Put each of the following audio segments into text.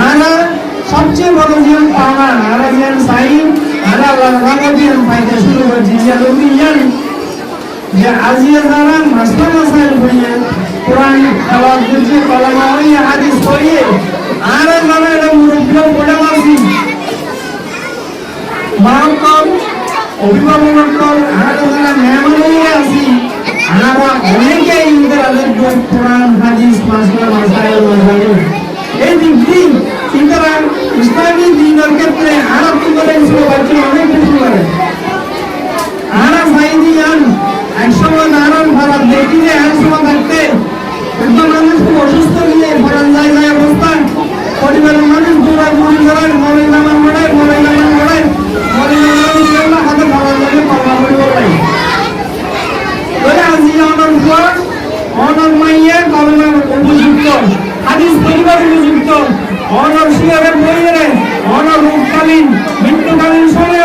আনা সবচেয়ে বড় জিয়ান পাওনা আনা জিয়ান সাই আনা লাগানো জিয়ান পাইতে শুরু করছি যে লোকই জান যে আজিয়া যারা মাসলা মাসাইল হইয়ে কোরআন খাওয়ার দিচ্ছে কলমা হইয়ে হাদিস হইয়ে আর যারা এটা মুরব্বী বলে মাসি মাকল অভিভাবকসকল আর যারা মেহমান হয়ে আসি আমরা অনেকে ইন্দ্রাদের কোরআন হাদিস মাসলা মাসাইল মাসাইল এই দিক দিন ইন্দ্রা ইসলামী দিনের ক্ষেত্রে আর কি করে বাচ্চা অনেক কিছু করে আরা সাইদি আন একসময় দাঁড়ান ভাড়া দেখি যে একসময় থাকতে একজন মানুষ খুব অসুস্থ নিয়ে ভাড়ান যায় যায় অবস্থা পরিবারের মানুষ দৌড়ায় মুড়ি ধরায় মলাই নামান মরায় মলাই নামান মরায় মলাই নামান মরায় হাতে ভাড়া লাগে কল্লা করে বলাই ওই আজি অনর পর অনর মাইয়া কলমে উপযুক্ত হাদিস পরিবার উপযুক্ত অনর শিয়ারের বইয়ের অনর রূপকালীন মৃত্যুকালীন সময়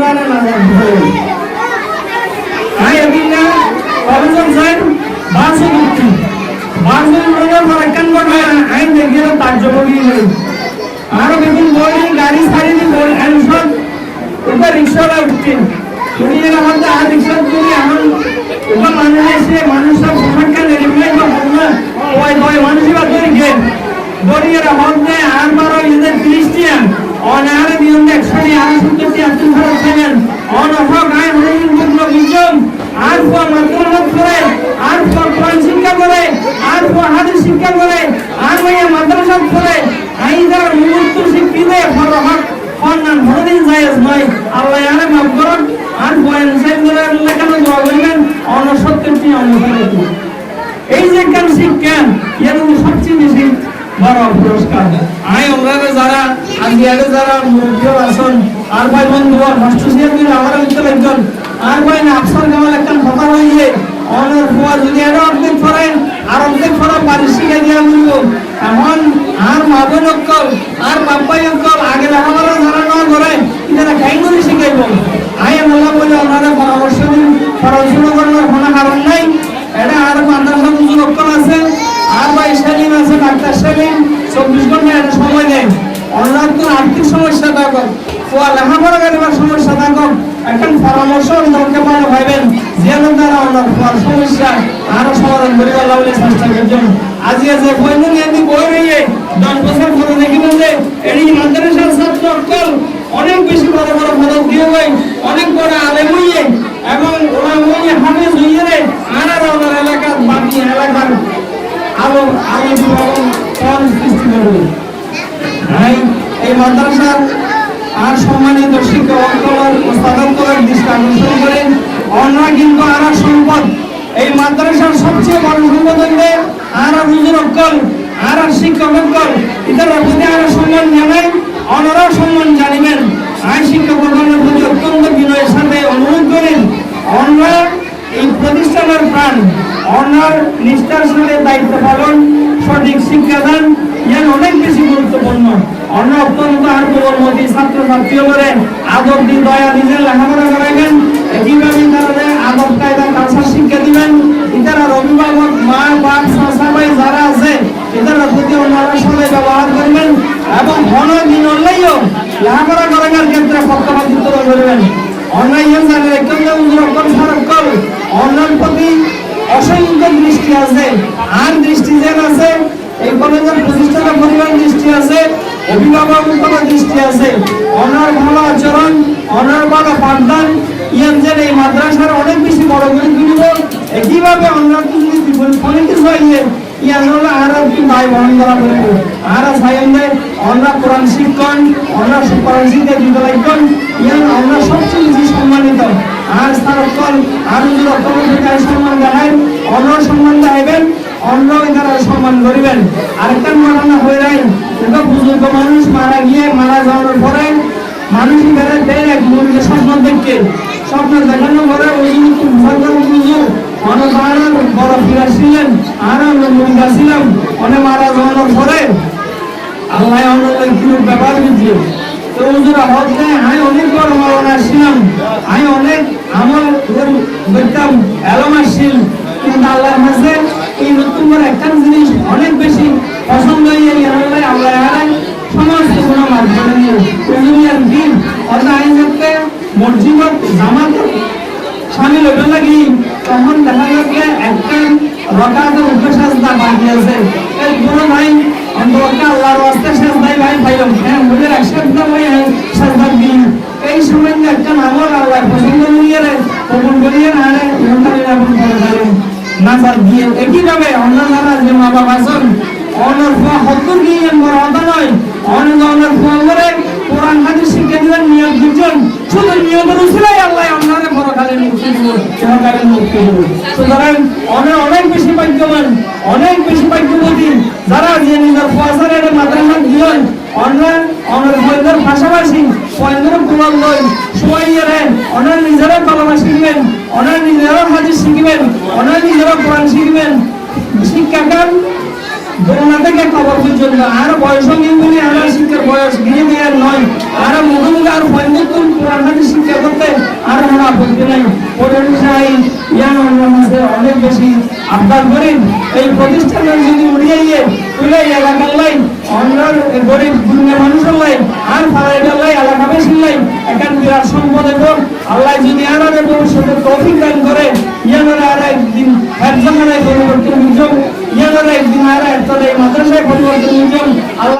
অন্যান্য না আই এদিনা কলেজন সাহেব বাসে মুক্তি বাসে মুক্তি ফারাক্কান করে আইন দেখে তার জবাবই নেই আরও বেগুন বই গাড়ি ছাড়ি দি বই আনসন ওটা রিক্সাওয়ালা উঠছে উনি এর আর রিক্সা করে এখন ওটা মানুষ এসে মানুষ সব ফারাক্কান এলিমিনেট বা বন্ধ ওই ওই মানুষই বা ধরে গে দরিয়ের মধ্যে আর বারো এদের খ্রিস্টিয়ান অনারে নিয়ম একশো আর সত্তরটি আব্দুল খারাপ ছিলেন অনহ গায়ে হরিণ পুত্র বিজম আর ফো মাদ্রাসা করে, আর ফো কোরআন শিক্ষা করে, আর ফো হাদিস শিক্ষা করে, আর ভাইয়া মাদ্রাসা করে আইদার মুহূর্ত শিক্ষিতে ফরহক ফন্নান হরিণ জায়েজ নয়। আল্লাহ আরে মাফ করুন, আর বয়ান সাহেব লেখানো দোয়া করবেন অন সত্তরটি অনুসারে এই যে জ্ঞান শিক্ষা, এর সবচেয়ে বেশি বড় পুরস্কার। আই, ওনারা যারা আগে যারা মুরব্বী আছেন, আর ভাই বন্ধু, আর মাস্টার সিয়ার আমার ভিতর একজন, আর ভাই না, আফসার কামাল একটা কথা হইয়ে অনার ফুয়া যদি এটা অর্ধেক করেন আর অর্ধেক করা বাড়ি শিখে দিয়া বলব। এমন আর মা বোন অক্কল, আর বাপ্পাই অক্কল, আগে লেখাপড়া যারা না করে এরা খাই করে শিখাইব আই মোল্লা বলে ওনারা পরামর্শ দিন পড়াশোনা করার কোনো কারণ নাই এটা আর মাদ্রাসা মুজুর অক্কল আছে আর ভাই সেলিম আছে ডাক্তার সেলিম চব্বিশ ঘণ্টা একটা সময় দেয় অন্যান্য কোনো আর্থিক সমস্যা থাকুক ও এখন পরামর্শ দরকার মানে অন্য সমস্যা, আরও সমাধান করিবার লাগলে চেষ্টা করছেন আজকে যে নিয়ে এমনি বই রইয়ে দশ বছর পরে দেখিবেন যে এই মাদ্রাসার ছাত্র অনেক বেশি বড় বড় পদক দিয়ে হয় অনেক বড় আলেম হইয়ে এবং ওরা হইয়ে হাফেজ আর এই মাদ্রাসার আর সম্মানিত শিক্ষক স্থানান্তরের দৃষ্টি আকর্ষণ করেন অন্যরা কিন্তু আর সম্পদ। এই মাদ্রাসার সবচেয়ে বড় সম্পদ আর হুজুর অক্কল, আর শিক্ষক অক্কল এদের প্রতি আর সম্মান জানাই, অন্যরাও সম্মান জানিবেন। আর শিক্ষক প্রধানের প্রতি অত্যন্ত বিনয়ের সাথে অনুরোধ করেন অন্যরা এই প্রতিষ্ঠানের প্রাণ অনার নিষ্ঠার সাথে দায়িত্ব পালন, সঠিক শিক্ষাদান ইয়ান অনেক বেশি গুরুত্বপূর্ণ। অন্য অত্যন্ত আর প্রবলমতি ছাত্র ছাত্রী করে আদব দিন দয়া নিজের লেখাপড়া করাইবেন, একইভাবে তারা আদব কায়দা কালচার শিক্ষা দিবেন ইতারা অভিভাবক, মা, বাপ, চাচা যারা আছে, এটার প্রতি ওনারা সবাই ব্যবহার করবেন এবং ঘন দিন হলেও লেখাপড়া করানোর ক্ষেত্রে পক্ষপাতিত্ব করবেন অন্যায় জানেন একদম উদ্রকল সারকল অন্যার প্রতি অসংখ্য দৃষ্টি আছে আর দৃষ্টি যেন আছে এই কলেজের প্রতিষ্ঠাতা পরিবার দৃষ্টি আছে অভিভাবকের দৃষ্টি আছে। অনার ভালো আচরণ, অনার ভালো পাঠদান ইয়ান যেন এই মাদ্রাসার অনেক বেশি বড় করে তুলিব, একইভাবে অন্যার যদি বিপরীত কিছু হইলে ইয়ান হলো কি ভাই বহন করা করিব আর সাইন্দে অন্যার কোরআন শিক্ষণ অন্যার কোরআন শিক্ষা দিতে লাগবেন। ইয়ান আমরা সবচেয়ে বেশি সম্মানিত। আর স্থানকল আর যদি রকমের সম্মান অন্য সম্মান দেখাইবেন অন্য এখানে সম্মান করিবেন আরেকটা ঘটনা হয়ে যায় এটা মারা যাওয়ার পরে মানুষ বেড়ে দেয় এক মনকে স্বপ্ন দেখে। স্বপ্ন দেখানোর পরে ওই বুঝু বড় ফিরা ছিলেন আর আমরা ছিলাম অনেক মারা যাওয়ানোর পরে আল্লাহ অনেক ব্যাপার দিচ্ছে আমি অনেক বড় আমি অনেক দেখতাম এই নতুন করে একটা জিনিস অনেক বেশি উপরে সাজদা আছে এই কোনো নাই অন্তত আল্লাহর রাস্তায় সাজদাই ভাই পাইলাম। হ্যাঁ বলে সাজদা ভাই সাজদা দিন। এই সময় একটা নামর আল্লাহ পছন্দ করিয়ে রে কবুল করিয়ে না রে ইহতারে আপনি করে দিলেন নাজার দিয়ে একই ভাবে যে মা বাবা আছেন অনর ফুয়া হত্তর গিয়ে বড় হতা নয় অনেক অনর ফুয়া করে কোরআন, হাদিস শিক্ষা নিয়োগ দুজন শুধু নিয়োগের উচিলাই আল্লাহ আপনারা বড় খালি মুক্তি মুক্তি দিব। সুতরাং অনেক অনেক বেশি ভাগ্যবান, অনেক বেশি ভাগ্যবতী, যারা যে নিজের ফুয়াশারের মাথায় হাত দিলেন অন্য অনেক বইদের পাশাপাশি পয়েন্দ্র পুরন লই সবাইয়ারে অনেক নিজেরা কলমা শিখবেন অনেক নিজেরা হাদিস শিখবেন অনেক নিজেরা কোরআন শিখবেন। শিক্ষাকাল দোলনা থেকে খবর পর্যন্ত, আর বয়স আর শিক্ষার বয়স গিয়ে দিয়ে নয়। আর আর বন্ধুত্ব পুরান শিক্ষা করতে আর কোনো আপত্তি নাই। ইয়ান অনেক বেশি করেন। এই প্রতিষ্ঠানে যদি উড়িয়ে তুলে এলাকার গরিব মানুষের আর ফালাইটার লাই, এলাকা বেশি লাই, এখান বিরাট সম্পদ এবং আল্লাহ যদি আর ভবিষ্যতে তৌফিক দান করে আর একদিন একজনের পরিবর্তন সুযোগ ইয়ানোর একদিন আর একটা মাদ্রাসায় পরিবর্তন সুযোগ আল্লাহ